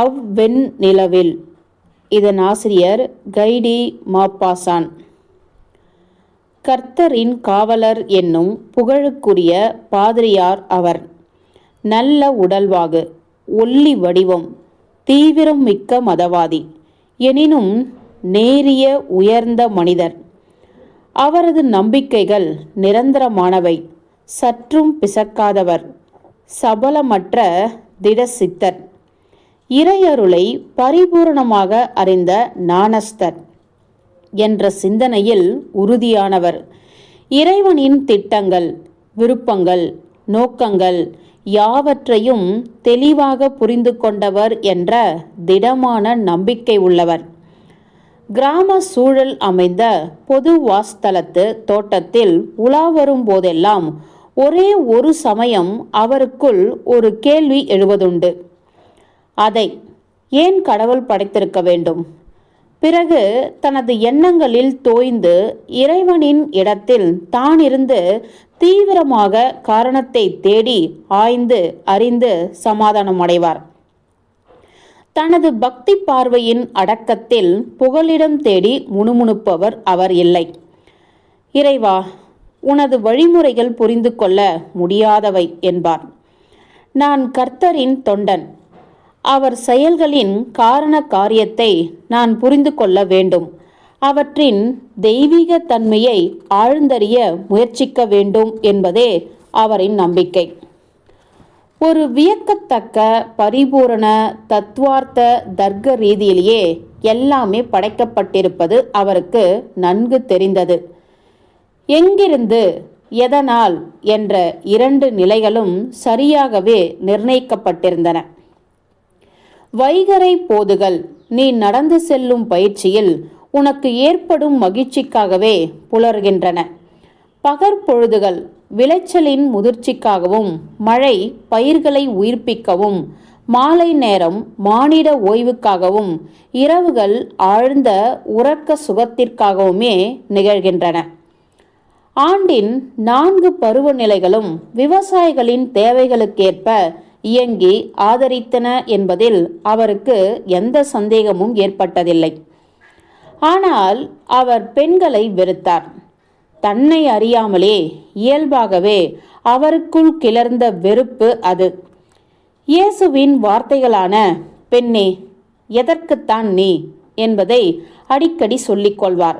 அவ்வெண் நிலவில் இதன் ஆசிரியர் கைடி மாப்பாசான். கர்த்தரின் காவலர் என்னும் புகழுக்குரிய பாதிரியார் அவர். நல்ல உடல்வாகு ஒல்லி வடிவம் தீவிரம் மிக்க மதவாதி எனினும் நேரிய உயர்ந்த மனிதர். அவரது நம்பிக்கைகள் நிரந்தரமானவை சற்றும் பிசக்காதவர் சபலமற்ற திடசித்தர். இறையருளை பரிபூரணமாக அறிந்த நாணஸ்தர் என்ற சிந்தனையில் உறுதியானவர். இறைவனின் திட்டங்கள் விருப்பங்கள் நோக்கங்கள் யாவற்றையும் தெளிவாக புரிந்து கொண்டவர் என்ற திடமான நம்பிக்கை உள்ளவர். கிராம சூழல் அமைந்த பொது வாஸ்தலத்து தோட்டத்தில் உலா வரும் போதெல்லாம் ஒரே ஒரு சமயம் அவருக்குள் ஒரு கேள்வி எழுவதுண்டு. அதை ஏன் கடவுள் படைத்திருக்க வேண்டும்? பிறகு தனது எண்ணங்களில் தோய்ந்து இறைவனின் இடத்தில் தான் இருந்து தீவிரமாக காரணத்தை தேடி ஆய்ந்து அறிந்து சமாதானம் அடைவார் தனது பக்தி பார்வையின் அடக்கத்தில் புகலிடம் தேடி முணுமுணுப்பவர் அவர் இல்லை. இறைவா உனது வழிமுறைகள் புரிந்து கொள்ள முடியாதவை என்பார். நான் கர்த்தரின் தொண்டன். அவர் செயல்களின் காரண காரியத்தை நான் புரிந்து கொள்ள வேண்டும். அவற்றின் தெய்வீக தன்மையை ஆழ்ந்தறிய முயற்சிக்க வேண்டும் என்பதே அவரின் நம்பிக்கை. ஒரு வியக்கத்தக்க பரிபூரண தத்துவார்த்த தர்க்க ரீதியிலேயே எல்லாமே படைக்கப்பட்டிருப்பது அவருக்கு நன்கு தெரிந்தது. எங்கிருந்து எதனால் என்ற இரண்டு நிலைகளும் சரியாகவே நிர்ணயிக்கப்பட்டிருந்தன. வைகரை போதுகள். நீ நடந்து செல்லும் பயிற்சியில் உனக்கு ஏற்படும் மகிழ்ச்சிக்காகவே புலர்கின்றன. பகற்பொழுதுகள் விளைச்சலின் முதிர்ச்சிக்காகவும் மழை பயிர்களை உயிர்ப்பிக்கவும் மாலை நேரம் மானிட ஓய்வுக்காகவும் இரவுகள் ஆழ்ந்த உறக்க சுகத்திற்காகவுமே நிகழ்கின்றன. ஆண்டின் நான்கு பருவநிலைகளும் விவசாயிகளின் தேவைகளுக்கேற்ப இயங்கி ஆதரித்தன என்பதில் அவருக்கு எந்த சந்தேகமும் ஏற்பட்டதில்லை. ஆனால் அவர் பெண்களை வெறுத்தார். தன்னை அறியாமலே இயல்பாகவே அவருக்குள் கிளர்ந்த வெறுப்பு அது. இயேசுவின் வார்த்தைகளான பெண்ணே எதற்குத்தான் நீ? என்பதை அடிக்கடி சொல்லிக்கொள்வார்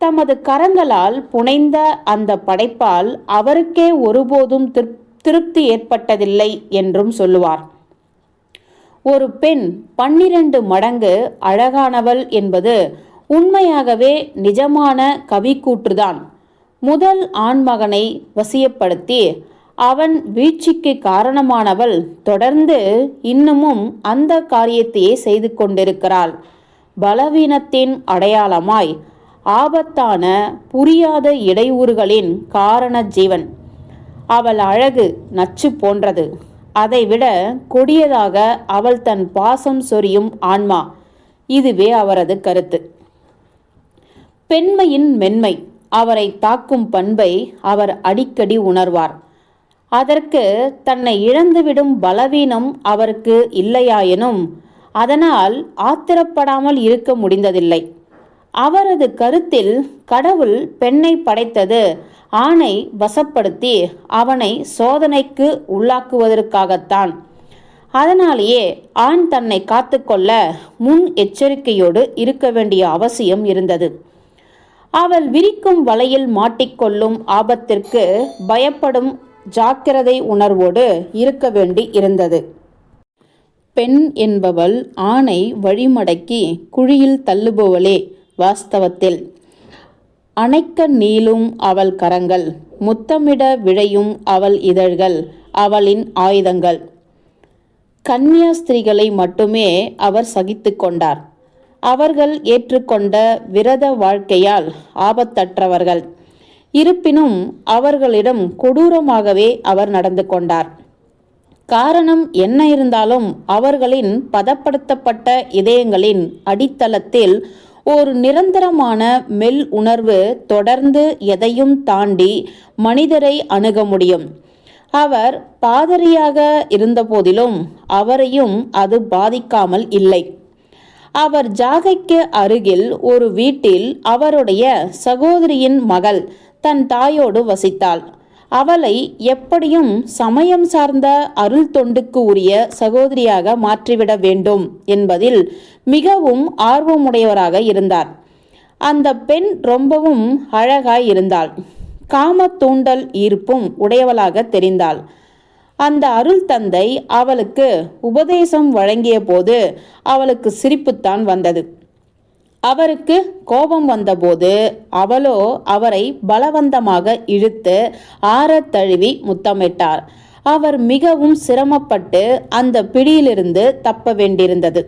தமது கரங்களால் புனைந்த அந்த படைப்பால் அவருக்கே ஒருபோதும் திருப் திருப்தி ஏற்பட்டதில்லை என்றும் சொல்லுவார். ஒரு பெண் பன்னிரண்டு மடங்கு அழகானவள் என்பது உண்மையாகவே நிஜமான கவிக்கூற்றுதான். முதல் ஆண்மகனை வசியப்படுத்தி அவன் வீழ்ச்சிக்கு காரணமானவள் தொடர்ந்து இன்னமும் அந்த காரியத்தையே செய்து கொண்டிருக்கிறாள். பலவீனத்தின் அடையாளமாய் ஆபத்தான புரியாத இடையூறுகளின் காரண ஜீவன். அவள் அழகு நச்சு போன்றது. அதைவிட கொடியதாக அவள் தன் பாசம் சொரியும் ஆன்மா. இதுவே அவரது கருத்து. பெண்மையின் மென்மை அவரை தாக்கும் பண்பை அவர் அடிக்கடி உணர்வார். அதற்கு தன்னை இழந்துவிடும் பலவீனம் அவருக்கு இல்லையாயினும் அதனால் ஆத்திரப்படாமல் இருக்க முடிந்ததில்லை. அவரது கருத்தில் கடவுள் பெண்ணை படைத்தது. ஆணை வசப்படுத்தி அவனை சோதனைக்கு உள்ளாக்குவதற்காகத்தான். அதனாலேயே ஆண் தன்னை காத்துக்கொள்ள முன் எச்சரிக்கையோடு இருக்க வேண்டிய அவசியம் இருந்தது. அவள் விரிக்கும் வலையில் மாட்டிக்கொள்ளும் ஆபத்திற்கு பயப்படும் ஜாக்கிரதை உணர்வோடு இருக்க வேண்டி இருந்தது. பெண் என்பவள் ஆணை வழிமடக்கி குழியில் தள்ளுபவளே. வாஸ்தவத்தில். அணைக்க நீளும் அவள் கரங்கள் முத்தமிட விழையும் அவள் இதழ்கள் அவளின் ஆயுதங்கள். கன்னியாஸ்திரிகளை மட்டுமே அவர் சகித்து கொண்டார். அவர்கள் ஏற்றுக்கொண்ட விரத வாழ்க்கையால் ஆபத்தற்றவர்கள். இருப்பினும் அவர்களிடம் கொடூரமாகவே அவர் நடந்து கொண்டார். காரணம் என்ன இருந்தாலும் அவர்களின் பதப்படுத்தப்பட்ட இதயங்களின் அடித்தளத்தில் ஒரு நிரந்தரமான மெல் உணர்வு தொடர்ந்து எதையும் தாண்டி மனிதரை அணுக முடியும். அவர் பாதிரியாக இருந்தபோதிலும் அவரையும் அது பாதிக்காமல் இல்லை. அவர் ஜாகைக்கு அருகில் ஒரு வீட்டில் அவருடைய சகோதரியின் மகள் தன் தாயோடு வசித்தாள். அவளை எப்படியும் சமயம் சார்ந்த அருள் தொண்டுக்கு உரிய சகோதரியாக மாற்றிவிட வேண்டும் என்பதில் மிகவும் ஆர்வமுடையவராக இருந்தார். அந்த பெண் ரொம்பவும் அழகாய் இருந்தாள். காம தூண்டல் ஈர்ப்பும் உடையவளாக தெரிந்தாள். அந்த அருள் தந்தை அவளுக்கு உபதேசம் வழங்கிய போது அவளுக்கு சிரிப்புத்தான் வந்தது. அவருக்கு கோபம் வந்தபோது அவளோ அவரை பலவந்தமாக இழுத்து ஆற தழுவி முத்தமிட்டார். அவர் மிகவும் சிரமப்பட்டு அந்த பிடியிலிருந்து தப்ப வேண்டியிருந்தது.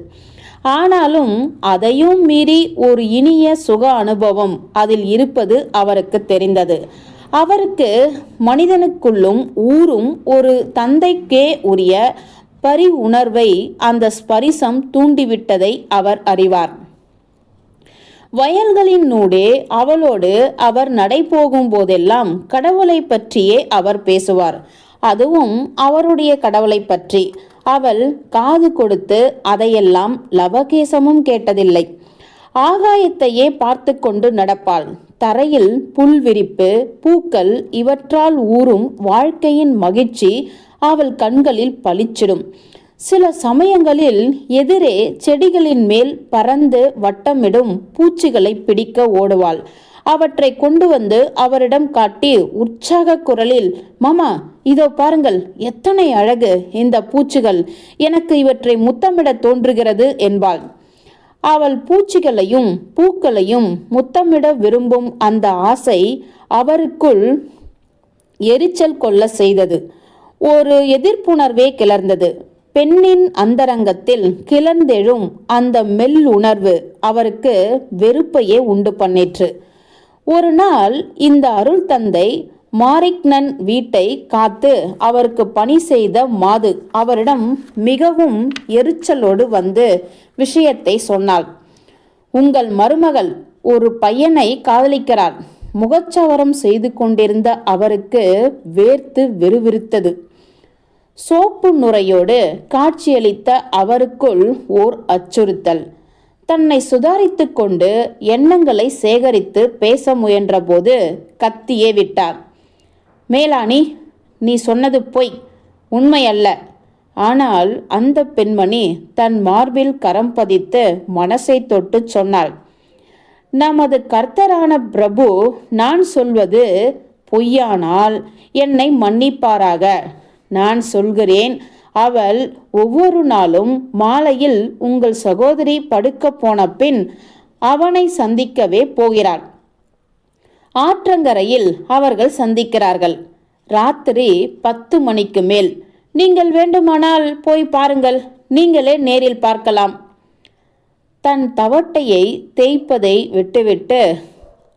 ஆனாலும் அதையும் மீறி ஒரு இனிய சுக அனுபவம் அதில் இருப்பது அவருக்கு தெரிந்தது. அவருக்கு மனிதனுக்குள்ளும் ஊரும் ஒரு தந்தைக்கே உரிய பரி உணர்வை அந்த ஸ்பரிசம் தூண்டிவிட்டதை அவர் அறிவார். வயல்களின் நூடே அவளோடு அவர் நடைபோகும் போதெல்லாம் கடவுளை பற்றியே அவர் பேசுவார். அதுவும் அவருடைய கடவுளை பற்றி. அவள் காது கொடுத்து அதையெல்லாம் லவகேசமும் கேட்டதில்லை. ஆகாயத்தையே பார்த்து கொண்டு நடப்பாள். தரையில் புல் விரிப்பு பூக்கள் இவற்றால் ஊறும் வாழ்க்கையின் மகிழ்ச்சி அவள் கண்களில் பளிச்சிடும். சில சமயங்களில் எதிரே செடிகளின் மேல் பறந்து வட்டமிடும் பூச்சிகளை பிடிக்க ஓடுவாள். அவற்றை கொண்டு வந்து அவரிடம் காட்டி உற்சாக குரலில் மாமா இதோ பாருங்கள் எத்தனை அழகு இந்த பூச்சிகள். எனக்கு இவற்றை முத்தமிட தோன்றுகிறது என்பாள். அவள் பூச்சிகளையும் பூக்களையும் முத்தமிட விரும்பும் அந்த ஆசை அவருக்குள் எரிச்சல் கொள்ள செய்தது. ஒரு எதிர்ப்புணர்வே கிளர்ந்தது. பெண்ணின் அந்தரங்கத்தில் கிளர்ந்தெழும் அந்த மெல்லுணர்வு அவருக்கு வெறுப்பையே உண்டு பண்ணிற்று. ஒரு நாள் இந்த அருள் தந்தை மாரிக்னன் வீட்டை காத்து அவருக்கு பணி செய்த மாது அவரிடம் மிகவும் எரிச்சலோடு வந்து விஷயத்தை சொன்னாள். உங்கள் மருமகள் ஒரு பையனை காதலிக்கிறார். முகச்சவரம் செய்து கொண்டிருந்த அவருக்கு வேர்த்து விறுவிறுத்தது. சோப்பு நுரையோடு காட்சியளித்த அவருக்குள் ஓர் அச்சுறுத்தல். தன்னை சுதாரித்து கொண்டு எண்ணங்களை சேகரித்து பேச முயன்றபோது கத்தியே விட்டார். மேலாணி நீ சொன்னது பொய் உண்மையல்ல. ஆனால் அந்த பெண்மணி தன் மார்பில் கரம் பதித்து மனசை தொட்டு சொன்னாள். நமது கர்த்தரான பிரபு நான் சொல்வது பொய்யானால் என்னை மன்னிப்பாராக. நான் சொல்கிறேன் அவள் ஒவ்வொரு நாளும் மாலையில் உங்கள் சகோதரி படுக்க போன பின் அவனை சந்திக்கவே போகிறாள். ஆற்றங்கரையில் அவர்கள் சந்திக்கிறார்கள். ராத்திரி பத்து மணிக்கு மேல். நீங்கள் வேண்டுமானால் போய் பாருங்கள். நீங்களே நேரில் பார்க்கலாம். தன் தவட்டையை தேய்ப்பதை விட்டுவிட்டு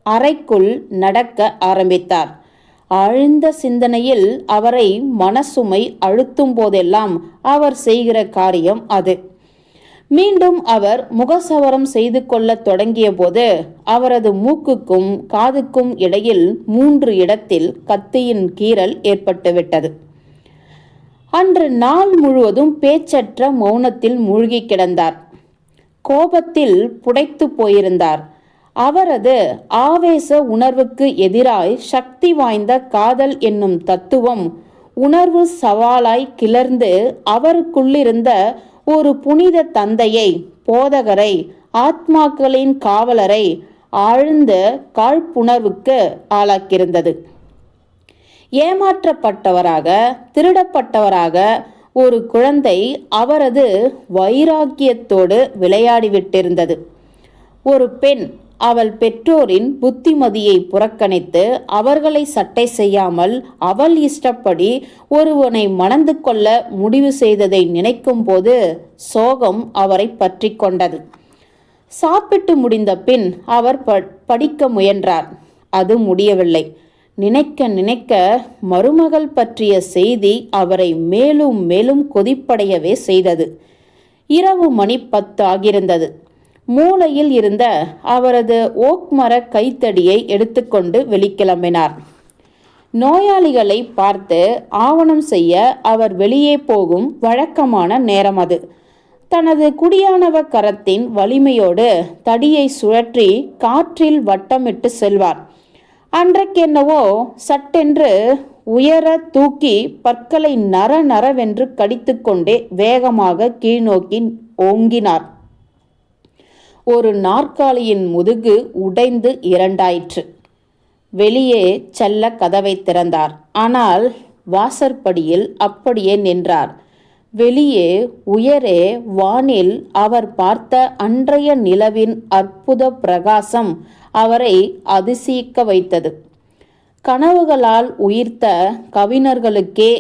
அறைக்குள் நடக்க ஆரம்பித்தார். ஆழ்ந்த சிந்தனையில் அவரை மனசுமை அழுத்தும் போதெல்லாம் அவர் செய்கிற காரியம் அது. மீண்டும் அவர் முகசவரம் செய்து கொள்ளத் தொடங்கியபோது அவரது மூக்குக்கும் காதுக்கும் இடையில் மூன்று இடத்தில் கத்தியின் கீறல் ஏற்பட்டுவிட்டது. அன்று நாள் முழுவதும் பேச்சற்ற மௌனத்தில் மூழ்கி கிடந்தார். கோபத்தில் புடைத்து போயிருந்தார். அவரது ஆவேச உணர்வுக்கு எதிராய் சக்தி வாய்ந்த காதல் என்னும் தத்துவம் உணர்வு சவாலாய் கிளர்ந்து அவருக்குள்ளிருந்த ஒரு புனித தந்தையை போதகரை ஆத்மாக்களின் காவலரை ஆழ்ந்த காழ்ப்புணர்வுக்கு ஆளாக்கியிருந்தது. ஏமாற்றப்பட்டவராக திருடப்பட்டவராக ஒரு குழந்தை அவரது வைராக்கியத்தோடு விளையாடிவிட்டிருந்தது. ஒரு பெண் அவள் பெற்றோரின் புத்திமதியை புறக்கணித்து அவர்களை சட்டை செய்யாமல் அவள் இஷ்டப்படி ஒருவனை மணந்து கொள்ள முடிவு செய்ததை நினைக்கும் போது சோகம் அவரை பற்றி கொண்டது. சாப்பிட்டு முடிந்த பின் அவர் படிக்க முயன்றார். அது முடியவில்லை. நினைக்க நினைக்க மருமகள் பற்றிய செய்தி அவரை மேலும் மேலும் கொதிப்படையவே செய்தது. இரவு மணி பத்து ஆகியிருந்தது. மூளையில் இருந்த அவரது ஓக் மர கைத்தடியை எடுத்துக்கொண்டு வெளிக்கிளம்பினார். நோயாளிகளை பார்த்து ஆவணம் செய்ய அவர் வெளியே போகும் வழக்கமான நேரம் அது. தனது குடியானவ கரத்தின் வலிமையோடு தடியை சுழற்றி காற்றில் வட்டமிட்டு செல்வார். அன்றைக்கென்னவோ சட்டென்று உயர தூக்கி பற்களை நர நரவென்று கடித்துக்கொண்டே வேகமாக கீழ்நோக்கி ஓங்கினார். ஒரு நாற்காலியின் முதுகு உடைந்து இரண்டாயிற்று. வெளியே செல்ல கதவை திறந்தார். ஆனால் வாசற்படியில் அப்படியே நின்றார். வெளியே உயரே வானில் அவர் பார்த்த அன்றைய நிலவின் அற்புத பிரகாசம் அவரை அதிசயிக்க வைத்தது. கனவுகளால் உயிர்த்த கவிஞர்களுக்கே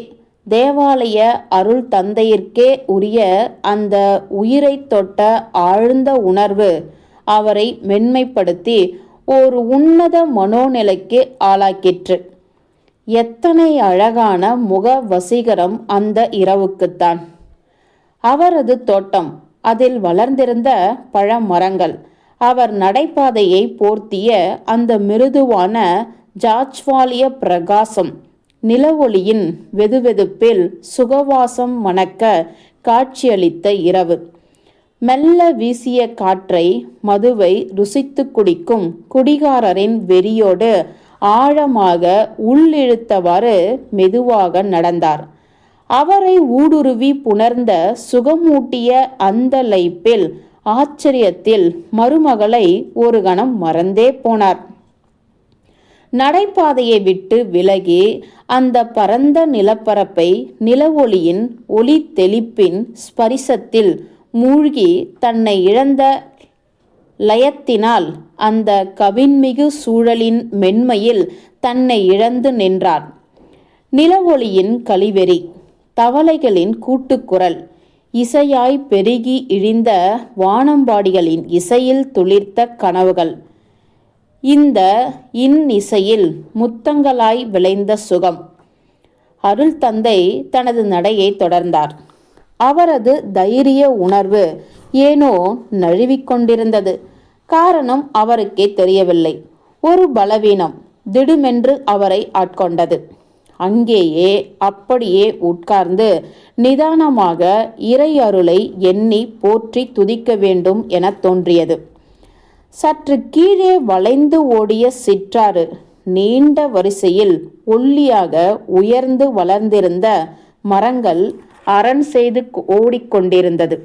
தேவாலய அருள் தந்தையிற்கே உரிய அந்த உயிரை தொட்ட ஆழ்ந்த உணர்வு அவரை மென்மைப்படுத்தி ஒரு உன்னத மனோநிலைக்கு ஆளாக்கிற்று. எத்தனை அழகான முக வசீகரம் அந்த இரவுக்குத்தான். அவரது தோட்டம் அதில் வளர்ந்திருந்த பழமரங்கள் அவர் நடைபாதையை போர்த்திய அந்த மிருதுவான ஜாஜ்வாலிய பிரகாசம் நிலவொளியின் வெதுவெதுப்பில் சுகவாசம் மணக்க காட்சியளித்த இரவு. மெல்ல வீசிய காற்றை மதுவை ருசித்து குடிக்கும் குடிகாரரின் வெறியோடு ஆழமாக உள்ளிழுத்தவாறு மெதுவாக நடந்தார். அவரை ஊடுருவி புணர்ந்த சுகமூட்டிய அந்த லைப்பில் ஆச்சரியத்தில் மருமகளை ஒரு கணம் மறந்தே போனார். நடைபாதையை விட்டு விலகி அந்த பரந்த நிலப்பரப்பை நிலவொளியின் ஒளி தெளிப்பின் ஸ்பரிசத்தில் மூழ்கி தன்னை இழந்த லயத்தினால் அந்த கவின்மிகு சூழலின் மென்மையில் தன்னை இழந்து நின்றார். நிலவொளியின் கழிவெறி தவளைகளின் கூட்டுக்குரல் இசையாய் பெருகி இழிந்த வானம்பாடிகளின் இசையில் துளிர்த்த கனவுகள் இந்த இன்னிசையில் முத்தங்களாய் விளைந்த சுகம். அருள் தந்தை தனது நடையை தொடர்ந்தார். அவரது தைரிய உணர்வு ஏனோ நழுவிக்கொண்டிருந்தது காரணம் அவருக்கே தெரியவில்லை. ஒரு பலவீனம் திடுமென்று அவரை ஆட்கொண்டது. அங்கேயே அப்படியே உட்கார்ந்து நிதானமாக இறை அருளை எண்ணி போற்றி துதிக்க வேண்டும் என தோன்றியது. சற்று கீழே வளைந்து ஓடிய சிற்றாறு நீண்ட வரிசையில் ஒல்லியாக உயர்ந்து வளர்ந்திருந்த மரங்கள் அரண் செய்து ஓடிக்கொண்டிருந்தது.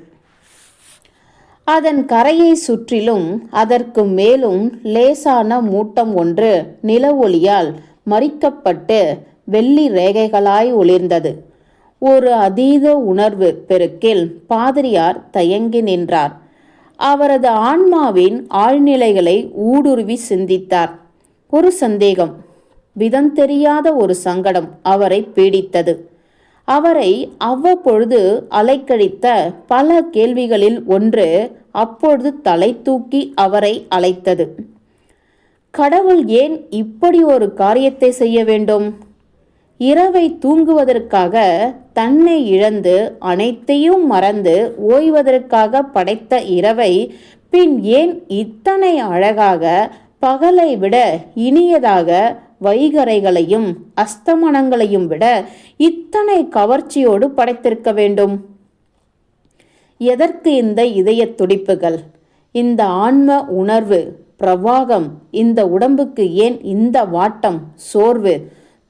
அதன் கரையை சுற்றிலும் அதற்கு மேலும் லேசான மூட்டம் ஒன்று நில ஒளியால் மறிக்கப்பட்டு வெள்ளி ரேகைகளாய் ஒளிர்ந்தது. ஒரு அதீத உணர்வு பெருக்கில் பாதிரியார் தயங்கி நின்றார். அவரது ஆன்மாவின் ஆழ்நிலைகளை ஊடுருவி சிந்தித்தார். ஒரு சந்தேகம். விதம் தெரியாத ஒரு சங்கடம் அவரை பீடித்தது. அவரை அவ்வப்பொழுது அலைக்கழித்த பல கேள்விகளில் ஒன்று அப்பொழுது தலை தூக்கி அவரை அழைத்தது. கடவுள் ஏன் இப்படி ஒரு காரியத்தை செய்ய வேண்டும்? இரவை தூங்குவதற்காக தன்னை இழந்து அனைத்தையும் மறந்து ஓய்வதற்காக படைத்த இரவை பின் ஏன் இத்தனை அழகாக பகலை விட இனியதாக வைகரைகளையும் அஸ்தமனங்களையும் விட இத்தனை கவர்ச்சியோடு படைத்திருக்க வேண்டும்? எதற்கு இந்த இதய துடிப்புகள்? இந்த ஆன்ம உணர்வு பிரவாகம் இந்த உடம்புக்கு ஏன் இந்த வாட்டம் சோர்வு?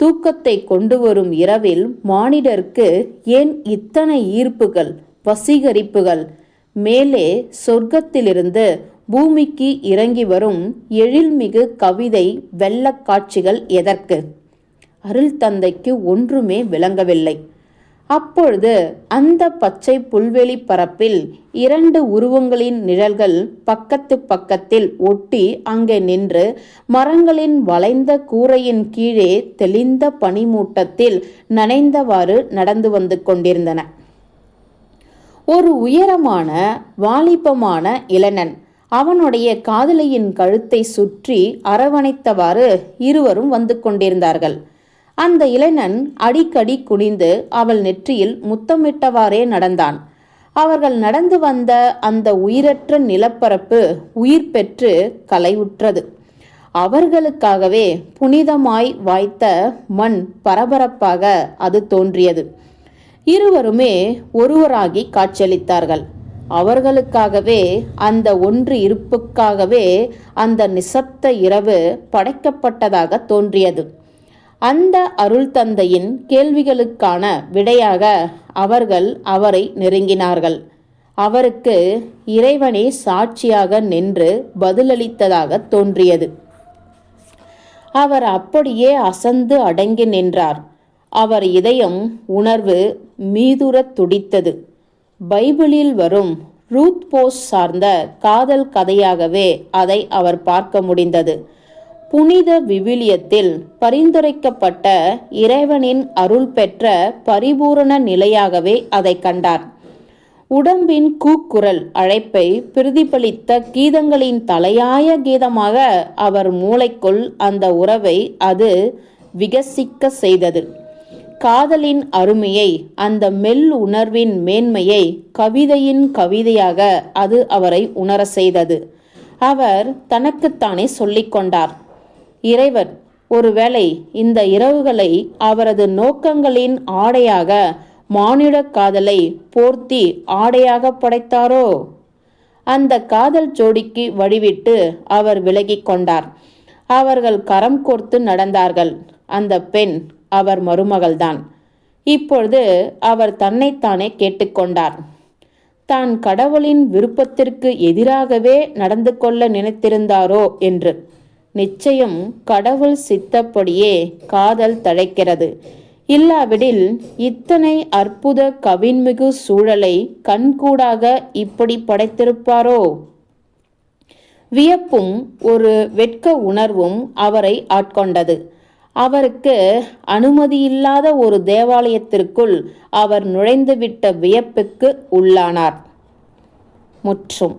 தூக்கத்தை கொண்டு வரும் இரவில் மானிடருக்கு ஏன் இத்தனை ஈர்ப்புகள் வசீகரிப்புகள்? மேலே சொர்க்கத்திலிருந்து பூமிக்கு இறங்கி வரும் எழில்மிகு கவிதை வெள்ளக் காட்சிகள் எதற்கு? அருள் தந்தைக்கு ஒன்றுமே விளங்கவில்லை. அப்பொழுது அந்த பச்சை புல்வெளி பரப்பில் இரண்டு உருவங்களின் நிழல்கள் பக்கத்து பக்கத்தில் ஒட்டி அங்கே நின்று மரங்களின் வளைந்த கூரையின் கீழே தெளிந்த பனிமூட்டத்தில் நனைந்தவாறு நடந்து வந்து கொண்டிருந்தன. ஒரு உயரமான வாலிபமான இளைஞன் அவனுடைய காதலியின் கழுத்தை சுற்றி அரவணைத்தவாறு இருவரும் வந்து கொண்டிருந்தார்கள். அந்த இளைஞன் அடிக்கடி குனிந்து அவள் நெற்றியில் முத்தமிட்டவாறே நடந்தான். அவர்கள் நடந்து வந்த அந்த உயிரற்ற நிலப்பரப்பு உயிர் பெற்று கலைவுற்றது அவர்களுக்காகவே புனிதமாய் வாய்த்த மண் பரபரப்பாக அது தோன்றியது. இருவருமே ஒருவராகி காட்சியளித்தார்கள். அவர்களுக்காகவே அந்த ஒன்று இருப்புக்காகவே அந்த நிசப்த இரவு படைக்கப்பட்டதாக தோன்றியது. அந்த அருள் தந்தையின் கேள்விகளுக்கான விடையாக அவர்கள் அவரை நெருங்கினார்கள். அவருக்கு இறைவனே சாட்சியாக நின்று பதிலளித்ததாக தோன்றியது. அவர் அப்படியே அசந்து அடங்கி நின்றார். அவர் இதயம் உணர்வு மீதுரத் துடித்தது. பைபிளில் வரும் ரூத் போஸ் சார்ந்த காதல் கதையாகவே அதை அவர் பார்க்க முடிந்தது. புனித விவிலியத்தில் பரிந்துரைக்கப்பட்ட இறைவனின் அருள் பெற்ற பரிபூரண நிலையாகவே அதை கண்டார். உடம்பின் கூக்குரல் அழைப்பை பிரதிபலித்த கீதங்களின் தலையாய கீதமாக அவர் மூளைக்குள் அந்த உறவை அது விகசிக்க செய்தது. காதலின் அருமையை அந்த மெல் உணர்வின் மேன்மையை கவிதையின் கவிதையாக அது அவரை உணர செய்தது. அவர் தனக்குத்தானே சொல்லிக்கொண்டார் இறைவன் ஒருவேளை இந்த இரவுகளை அவரது நோக்கங்களின் ஆடையாக மானிட காதலை போர்த்தி ஆடையாக படைத்தாரோ? அந்த காதல் ஜோடிக்கு வழிவிட்டு அவர் விலகிக் கொண்டார். அவர்கள் கரம் கோர்த்து நடந்தார்கள். அந்த பெண் அவர் மருமகள்தான். இப்பொழுது அவர் தன்னைத்தானே கேட்டுக்கொண்டார் தான் கடவுளின் விருப்பத்திற்கு எதிராகவே நடந்து கொள்ள நினைத்திருந்தாரோ என்று. நிச்சயம் கடவுள் சித்தப்படியே காதல் தழைக்கிறது. இல்லாவிடில் இத்தனை அற்புத கவின்மிகு சூழலை கண்கூடாக இப்படி படைத்திருப்பாரோ? வியப்பும் ஒரு வெட்க உணர்வும் அவரை ஆட்கொண்டது. அவருக்கு அனுமதியில்லாத ஒரு தேவாலயத்திற்குள் அவர் நுழைந்துவிட்ட வியப்புக்கு உள்ளானார். முற்றும்.